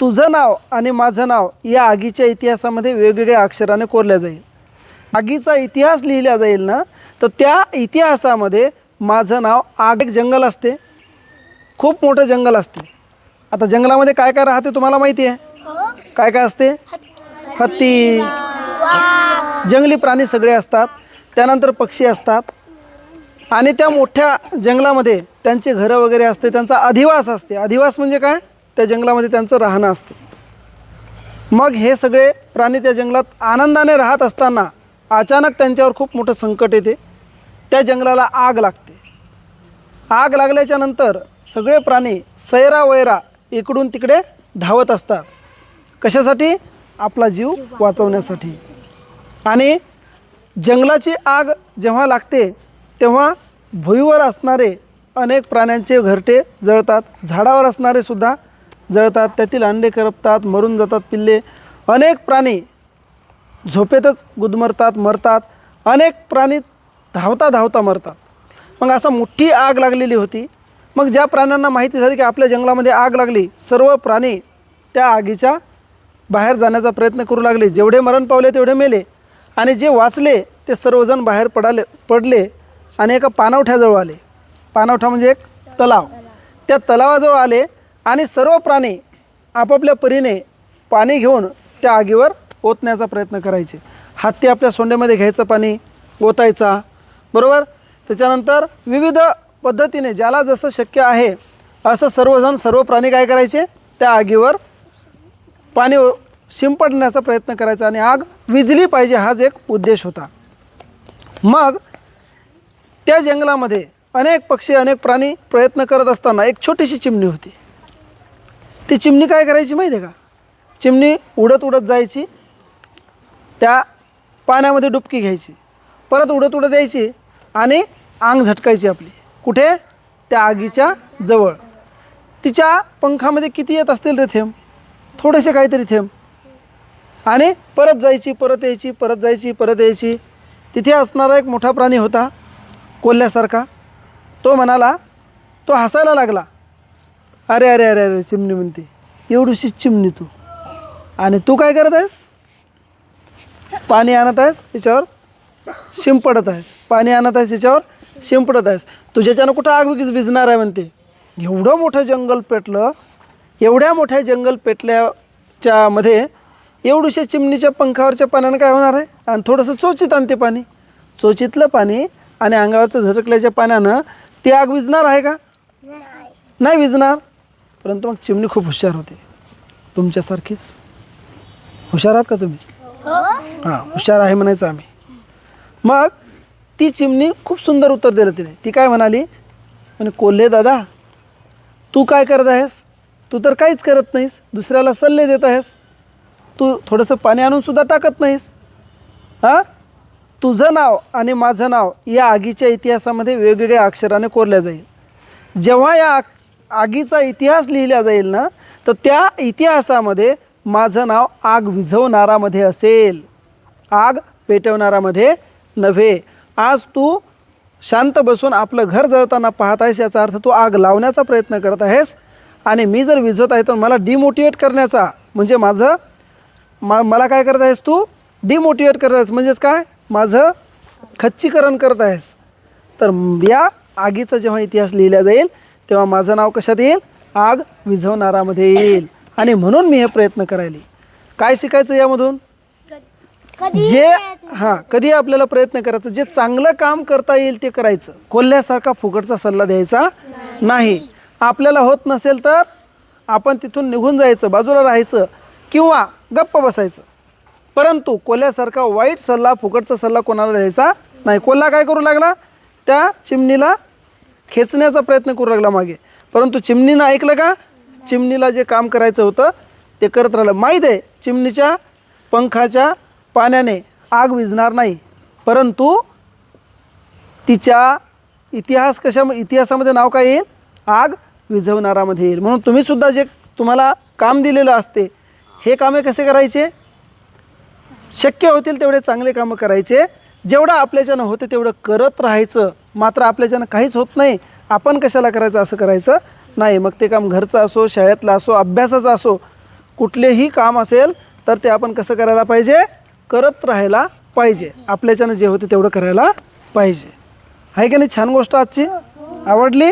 तुझं नाव आणि माझं नाव या आगीच्या इतिहासामध्ये वेगवेगळ्या अक्षराने कोरल्या जाईल. आगीचा इतिहास लिहिला जाईल ना तर त्या इतिहासामध्ये माझं नाव आग एक जंगल असते. खूप मोठं जंगल असते. आता जंगलामध्ये काय काय राहते तुम्हाला माहिती आहे? काय काय असते? हत्ती जंगली प्राणी सगळे असतात. त्यानंतर पक्षी असतात. आणि त्या मोठ्या जंगलामध्ये त्यांचे घरं वगैरे असते त्यांचा अधिवास असते. अधिवास म्हणजे काय? त्या जंगलामध्ये त्यांचं राहणं असते. मग हे सगळे प्राणी त्या जंगलात आनंदाने राहत असताना अचानक त्यांच्यावर खूप मोठं संकट येते. त्या जंगलाला आग लागते. आग लागल्याच्या नंतर सगळे प्राणी सैरा वैरा इकडून तिकडे धावत असतात. कशासाठी? आपला जीव वाचवण्यासाठी. आणि जंगलाची आग जेव्हा लागते तेव्हा भुईवर असणारे अनेक प्राण्यांचे घरटे जळतात. झाडावर असणारे सुद्धा जळतात त्यातील अंडे करपतात मरून जातात पिल्ले. अनेक प्राणी झोपेतच गुदमरतात मरतात. अनेक प्राणी धावता धावता मरतात. मग असा मोठी आग लागलेली होती. मग ज्या प्राण्यांना माहिती झाली की आपल्या जंगलामध्ये आग लागली सर्व प्राणी त्या आगीच्या बाहेर जाण्याचा प्रयत्न करू लागले. जेवढे मरण पावले तेवढे मेले. आणि जे वाचले ते सर्वजण बाहेर पडाले पडले आणि एका पानवठ्याजवळ आले. पानवठा म्हणजे एक तलाव. त्या तलावाजवळ आले आणि सर्व प्राणी आपापल्या परीने पाणी घेऊन त्या आगीवर ओतण्याचा प्रयत्न करायचे. हत्ती आपल्या सोंडेमध्ये घ्यायचं पाणी ओतायचा. बरोबर? त्याच्यानंतर विविध पद्धतीने ज्याला जसं शक्य आहे असं सर्वजण सर्व प्राणी काय करायचे? त्या आगीवर पाणी शिंपडण्याचा प्रयत्न करायचा आणि आग विझली पाहिजे हाच एक उद्देश होता. मग त्या जंगलामध्ये अनेक पक्षी अनेक प्राणी प्रयत्न करत असताना एक छोटीशी चिमणी होती. ती चिमणी काय करायची माहिती आहे का? चिमणी उडत उडत जायची त्या पाण्यामध्ये डुबकी घ्यायची परत उडत उडत यायची आणि आंग झटकायची आपली. कुठे? त्या आगीच्या जवळ. तिच्या पंखामध्ये किती येत असतील रे थेंब? थोडेसे काहीतरी थेंब. आणि परत जायची परत यायची परत जायची परत यायची. तिथे असणारा एक मोठा प्राणी होता कोल्ह्यासारखा. तो म्हणाला तो हसायला लागला. अरे अरे अरे अरे चिमणी म्हणते. एवढीशी चिमणी तू. आणि तू काय करत आहेस? पाणी आणत आहेस याच्यावर शिंपडत आहेस. पाणी आणत आहेस याच्यावर शिंपडत आहेस. तुझ्याच्यानं कुठं आग भिजणार आहे म्हणते. एवढं मोठं जंगल पेटलं एवढ्या मोठ्या जंगल पेटल्याच्या मध्ये एवढूशा चिमणीच्या पंखावरच्या पाण्यानं काय होणार आहे? आणि थोडंसं चोचीत आणते पाणी. चोचीतलं पाणी आणि अंगावरचं झटकल्याच्या पाण्यानं ती आग विझणार आहे का? नाही. विझणार परंतु मग चिमणी खूप हुशार होते. तुमच्यासारखीच? हुशार आहात का तुम्ही? हां. हुशार आहे म्हणायचं आम्ही. मग ती चिमणी खूप सुंदर उत्तर दिलं तिने. ती काय म्हणाली? म्हणे कोल्हे दादा तू काय करत आहेस? तू तर काहीच करत नाहीस. दुसऱ्याला सल्ले देत आहेस. तू थोडंसं पाणी आणून सुद्धा टाकत नाहीस. हां? तुझं नाव आणि माझं नाव या आगीच्या इतिहासामध्ये वेगवेगळ्या अक्षराने कोरल्या जाईल. जेव्हा या आग- आगीचा इतिहास लिहिला जाईल ना तर त्या इतिहासामध्ये माझं नाव आग विझवणारामध्ये असेल. आग पेटवणारामध्ये नव्हे. आज तू शांत बसून आपलं घर जळताना पाहत आहेस याचा अर्थ तू आग लावण्याचा प्रयत्न करत आहेस. आणि मी जर विझवत आहे तर मला डिमोटिवेट करण्याचा म्हणजे माझं मा मला काय करत आहेस तू? डिमोटिवेट करत आहेस. म्हणजेच काय? माझं खच्चीकरण करत आहेस. तर या आगीचा जेव्हा इतिहास लिहिला जाईल तेव्हा माझं नाव कशात येईल? आग विझवणारामध्ये येईल. आणि म्हणून मी हे प्रयत्न करायले. काय शिकायचं यामधून? जे हां कधी आपल्याला प्रयत्न करायचं? जे चांगलं काम करता येईल ते करायचं. कोल्ह्यासारखा फुकटचा सल्ला द्यायचा नाही. आपल्याला होत नसेल तर आपण तिथून निघून जायचं बाजूला राहायचं किंवा गप्प बसायचं. परंतु कोल्ह्यासारखा वाईट सल्ला फुकटचा सल्ला कोणाला द्यायचा नाही? कोल्हा काय करू लागला? त्या चिमणीला खेचण्याचा प्रयत्न करू लागला मागे. परंतु चिमणीनं ऐकलं का? चिमणीला जे काम करायचं होतं ते करत राहिलं. माहीत आहे चिमणीच्या पंखाच्या पाण्याने आग विझणार नाही. परंतु तिच्या इतिहास कशा इतिहासामध्ये नाव काय येईल? आग विझवणारामध्ये येईल. म्हणून तुम्हीसुद्धा जे तुम्हाला काम दिलेलं असते हे कामे कसे करायचे? शक्य होतील तेवढे चांगले कामं करायचे. जेवढं आपल्याच्यानं होतं तेवढं करत राहायचं. मात्र आपल्याच्यानं काहीच होत नाही. आपण कशाला करायचं असं करायचं? नाही मग ते काम घरचं असो शाळेतलं असो अभ्यासाचं असो कुठलेही काम असेल तर ते आपण कसं करायला पाहिजे? करत राहायला पाहिजे. आपल्याच्यानं जे होते तेवढं करायला पाहिजे. आहे की नाही? छान गोष्ट आजची. आवडली?